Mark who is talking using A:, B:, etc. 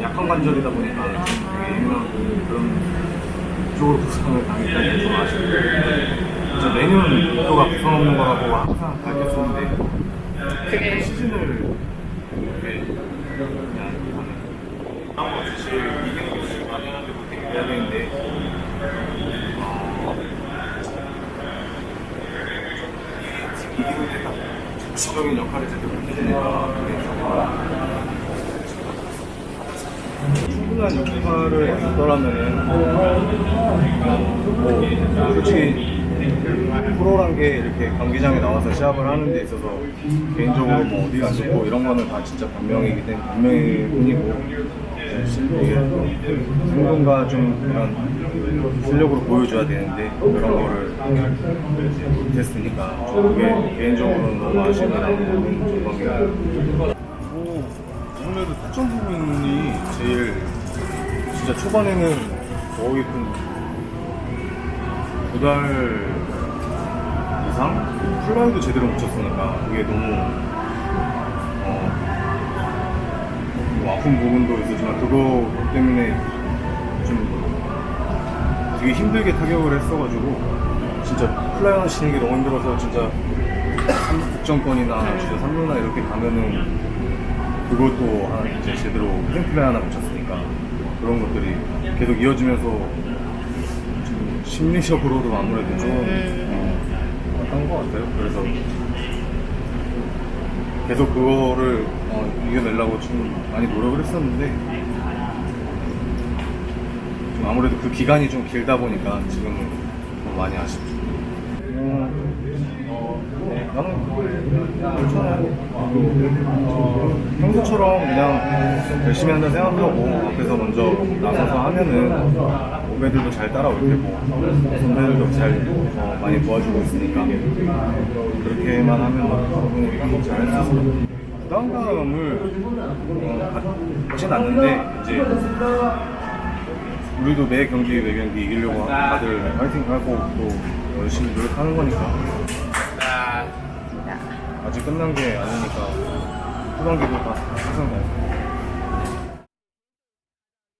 A: 약한 관절이다 보니까 되게 예민하고 그런 쪽으로 부상을 당했다는 게좀 아쉽고. 진짜 내년 목표가 부상 없는 거라고 항상 밝혔었는데
B: 그게
A: 시즌을 이렇게 그냥 이번에 아무 사실 이기는 게 많이 하는데 못하게 해야 되는데 어, 이기는 데가 적극적인 역할을 제대로 못해주니까 충분한 역할을 했더라면은 뭐 솔직히 프로란 게 이렇게 경기장에 나와서 시합을 하는 데 있어서 개인적으로 뭐 어디가 안 좋고 이런 거는 다 진짜 변명이기 때문에 변명일 뿐이고 이게 성공과 좀 이런 실력으로 보여줘야 되는데 그런 거를 못했으니까 좀 그게 개인적으로는 너무 아쉬움이 남는 전망이에요. 뭐 아무래도 타점 부분이 제일 진짜 초반에는 거의 한두달 이상? 플라이도 제대로 못 쳤으니까 그게 너무 어, 뭐 아픈 부분도 있었지만 그거 때문에 좀 되게 힘들게 타격을 했어가지고 진짜 플라이 하나 치는 게 너무 힘들어서 진짜 3득점권이나 진짜 3루나 이렇게 가면은 그것도 한 이제 제대로 홈플레이 하나 붙였으니까 그런 것들이 계속 이어지면서 좀 심리적으로도 아무래도 좀 어, 왔던 것 같아요. 그래서 계속 그거를 어, 이겨내려고 좀 많이 노력을 했었는데 좀 아무래도 그 기간이 좀 길다 보니까 지금은 더 많이 아쉽죠. 음, 나는 괜찮아요. 어, 평소처럼 그냥 열심히 한다 생각하고 앞에서 먼저 나서서 하면은 후배들도 잘 따라올 테고 선배들도 잘 어, 많이 도와주고 있으니까 그렇게만 하면 충분히 잘할 수 있을 부담감을 어, 갖진 않는데 이제 우리도 매 경기 매 경기 이기려고 다들 파이팅 하고 또 열심히 노력하는 거니까. 아직 끝난 게 아니니까 후반기도 다 항상